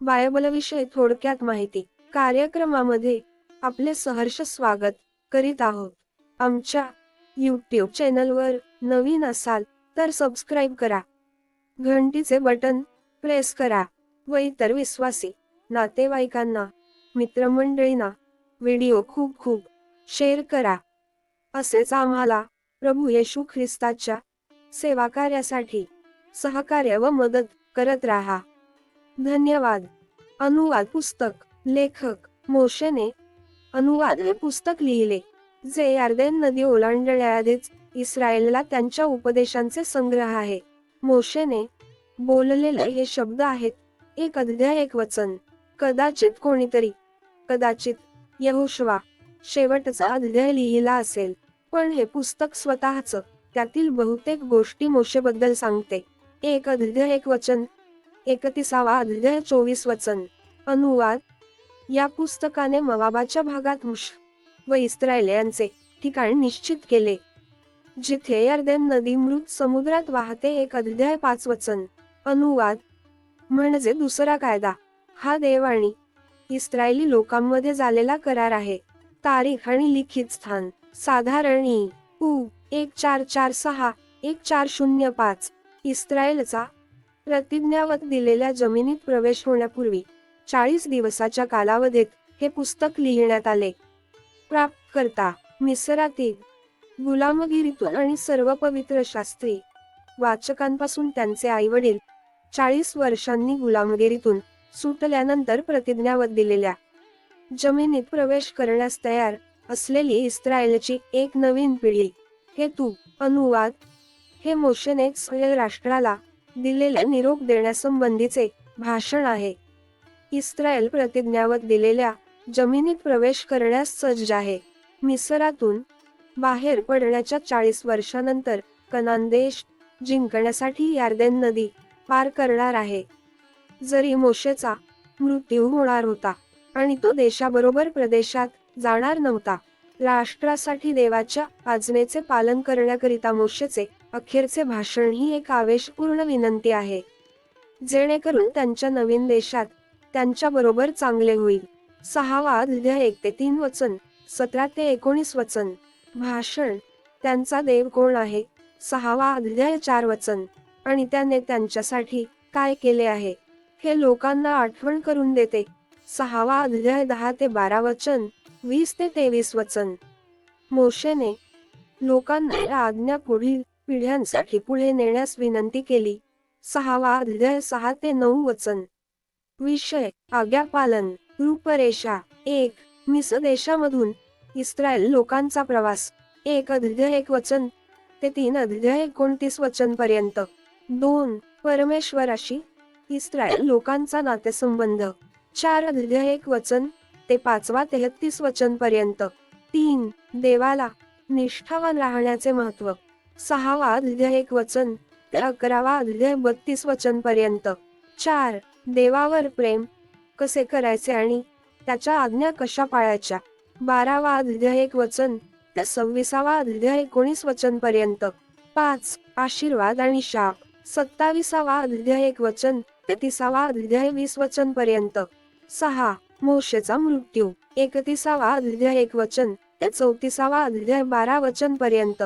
बायबलविषयी थोडक्यात माहिती. कार्यक्रमामध्ये आपले सहर्ष स्वागत करीत आहोत. आमच्या यूट्यूब चॅनलवर नवीन असाल तर सबस्क्राईब करा. घंटीचे बटन प्रेस करा व इतर विश्वासी नातेवाईकांना मित्रमंडळींना व्हिडिओ खूप खूप शेअर करा. असेच आम्हाला प्रभू येशू ख्रिस्ताच्या सेवा कार्यासाठी सहकार्य व मदत करत राहा. धन्यवाद. अनुवाद पुस्तक लेखक मोशेने अनुवाद हे पुस्तक लिहिले. जे यार्देन नदी ओलांडण्याआधीच इस्रायलला त्यांच्या उपदेशांचे संग्रह आहे. मोशेने बोललेले हे शब्द आहेत एक अध्याय एक वचन. कदाचित कोणीतरी कदाचित यहोशवा शेवटचा अध्याय लिहिला असेल. पण हे पुस्तक स्वतःच त्यातील बहुतेक गोष्टी मोशेबद्दल सांगते. एक अध्याय एक वचन एकतीसावा अध्याय चोवीस वचन. अनुवाद. या पुस्तकाने मवाबाच्या भागात मुश व इस्रायल यांचे ठिकाण निश्चित केले. जिथे यर्देन नदी मृत समुद्रात वाहते एक अध्याय पाच वचन. अनुवाद. म्हणजे दुसरा कायदा. हा देव आणि इस्रायली लोकांमध्ये झालेला करार आहे. तारीख आणि लिखित स्थान. साधारण. ई उ. एक चार चार सहा. एक चार शून्य पाच. इस्रायलचा प्रतिज्ञावत दिलेल्या जमिनीत प्रवेश होण्यापूर्वी चाळीस दिवसाच्या कालावधीत हे पुस्तक लिहिण्यात आले. प्राप्तकर्ता मिसरातील गुलामगिरीतून आणि सर्व पवित्र शास्त्री वाचकांपासून त्यांचे आईवडील चाळीस वर्षांनी गुलामगिरीतून सुटल्यानंतर प्रतिज्ञावत दिलेल्या जमिनीत प्रवेश करण्यास तयार असलेली इस्रायलची एक नवीन पिढी हे तू अनुवाद हे मोशन एक्स राष्ट्राला दिलेल्या निरोप देण्यासंबंधीचे भाषण आहे. इस्रायल प्रतिज्ञावत दिलेल्या जमिनीत प्रवेश करण्यास सज्ज आहे. मिसरातून बाहेर पडण्याच्या चाळीस वर्षानंतर कनान देश जिंकण्यासाठी यार्देन नदी पार करणार आहे. जरी मोशेचा मृत्यू होणार होता आणि तो देशाबरोबर प्रदेशात जाणार नव्हता राष्ट्रासाठी देवाच्या आज्ञेचे पालन करण्याकरिता मोशेचे अखेरचे भाषण ही एक आवेशपूर्ण विनंती आहे. जेणेकरून त्यांच्या नवीन देशात त्यांच्या बरोबर चांगले होईल. सहावा अध्याय एक ते तीन वचन सतरा ते एकोणीस वचन भाषण त्यांचा देव कोण आहे? सहावा अध्याय चार वचन आणि त्याने त्यांच्यासाठी काय केले आहे? हे लोकांना आठवण करून देते. सहावा अध्याय दहा ते बारा वचन वीस ते तेवीस वचन. मोशेने लोकांना या आज्ञा पुढील पिढ्यांसाठी पुढे नेण्यास विनंती केली. सहावा अध्याय सहा ते नऊ वचन. विषय आज्ञापालन रूपरेषा. एक मिस देशामधून इस्रायल लोकांचा प्रवास. एक अध्याय एक वचन ते तीन अध्याय एकोणतीस वचन पर्यंत दोन परमेश्वराशी इस्रायल लोकांचा नातेसंबंध. चार अध्याय एक वचन ते पाचवा तेहतीस वचन पर्यंत तीन देवाला निष्ठावान राहण्याचे महत्त्व सहावा अध्याय एक वचन ते अकरावा अध्याय बत्तीस वचन पर्यंत चार देवावर प्रेम कसे करायचे आणि त्याच्या आज्ञा कशा पाळायच्या? बारावा अध्याय एक वचन त्या सव्वीसावा अध्याय एकोणीस वचन पर्यंत पाच आशीर्वाद आणि शाप. सत्तावीसावा अध्याय एक वचन ते तिसावा अध्याय वीस वचन पर्यंत सहा मोशेचा मृत्यू. एकतीसावा अध्याय एक वचन ते चौतीसावा अध्याय बारा वचन पर्यंत